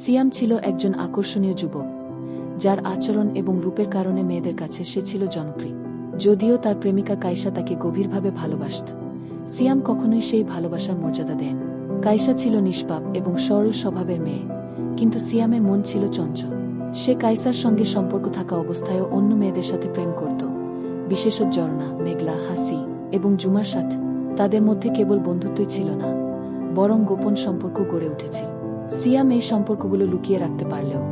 সিয়াম ছিল একজন আকর্ষণীয় যুবক, যার আচরণ এবং রূপের কারণে মেয়েদের কাছে সে ছিল জনপ্রিয়। যদিও তার প্রেমিকা কাইসা তাকে গভীরভাবে ভালোবাসত, সিয়াম কখনোই সেই ভালোবাসার মর্যাদা দেন কাইসা ছিল নিষ্পাপ এবং সরল স্বভাবের মেয়ে, কিন্তু সিয়ামের মন ছিল চঞ্চল। সে কাইসার সঙ্গে সম্পর্ক থাকা অবস্থায়ও অন্য মেয়েদের সাথে প্রেম করত, বিশেষত জর্না মেঘলা, হাসি এবং জুমার সাথে। তাদের মধ্যে কেবল বন্ধুত্বই ছিল না, বরং গোপন সম্পর্ক গড়ে উঠেছিল। সিয়াম এই সম্পর্কগুলো লুকিয়ে রাখতে পারলেও,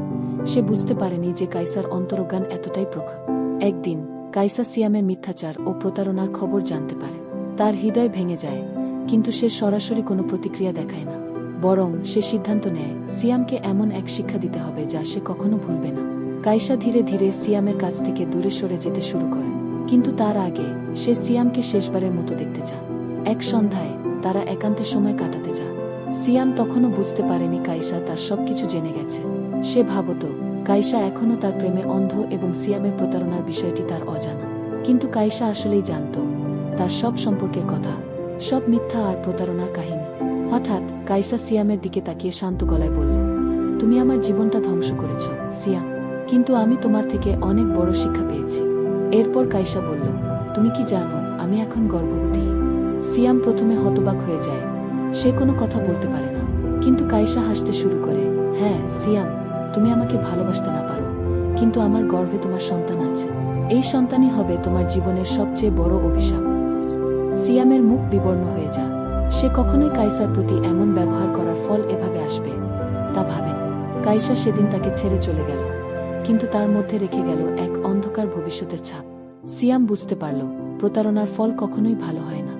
সে বুঝতে পারেনি যে কাইসার অন্তরজ্ঞান এতটাই প্রখর। একদিন কাইসা সিয়ামের মিথ্যাচার ও প্রতারণার খবর জানতে পারে। তার হৃদয় ভেঙে যায়, কিন্তু সে সরাসরি কোনো প্রতিক্রিয়া দেখায় না। বরং সে সিদ্ধান্ত নেয়, সিয়ামকে এমন এক শিক্ষা দিতে হবে যা সে কখনো ভুলবে না। কাইসা ধীরে ধীরে সিয়ামের কাছ থেকে দূরে সরে যেতে শুরু করে। কিন্তু তার আগে, সে সিয়ামকে শেষবারের মতো দেখতে চায়। এক সন্ধ্যায়, তারা একান্তে সময় কাটাতে যায় সিয়াম তখনও বুঝতে পারেনি কাইসা তার সবকিছু জেনে গেছে। সে ভাবত কাইসা এখনও তার প্রেমে অন্ধ এবং সিয়ামের প্রতারণার বিষয়টি তার অজানা। কিন্তু কাইসা আসলেই জানত, তার সব সম্পর্কের কথা, সব মিথ্যা আর প্রতারণার কাহিনী। হঠাৎ কাইসা সিয়ামের দিকে তাকিয়ে শান্ত গলায় বলল, তুমি আমার জীবনটা ধ্বংস করেছ, সিয়াম। কিন্তু আমি তোমার থেকে অনেক বড় শিক্ষা পেয়েছি। এরপর কাইসা বলল, তুমি কি জানো, আমি এখন গর্ভবতী। সিয়াম প্রথমে হতবাক হয়ে যায় সে কোনো কথা বলতে পারে না। কিন্তু কাইসা হাসতে শুরু করে হ্যাঁ সিয়াম, তুমি আমাকে ভালোবাসতে না পারো। কিন্তু আমার গর্ভে তোমার সন্তান আছে। এই সন্তানই হবে তোমার জীবনের সবচেয়ে বড় অভিশাপ। সিয়ামের মুখ বিবর্ণ হয়ে যা সে কখনোই কাইসার প্রতি এমন ব্যবহার করার ফল এভাবে আসবে তা ভাবেন। কাইসা সেদিন তাকে ছেড়ে চলে গেল, কিন্তু তার মধ্যে রেখে গেল এক অন্ধকার ভবিষ্যতের ছাপ। সিয়াম বুঝতে পারল, প্রতারণার ফল কখনোই ভালো হয় না।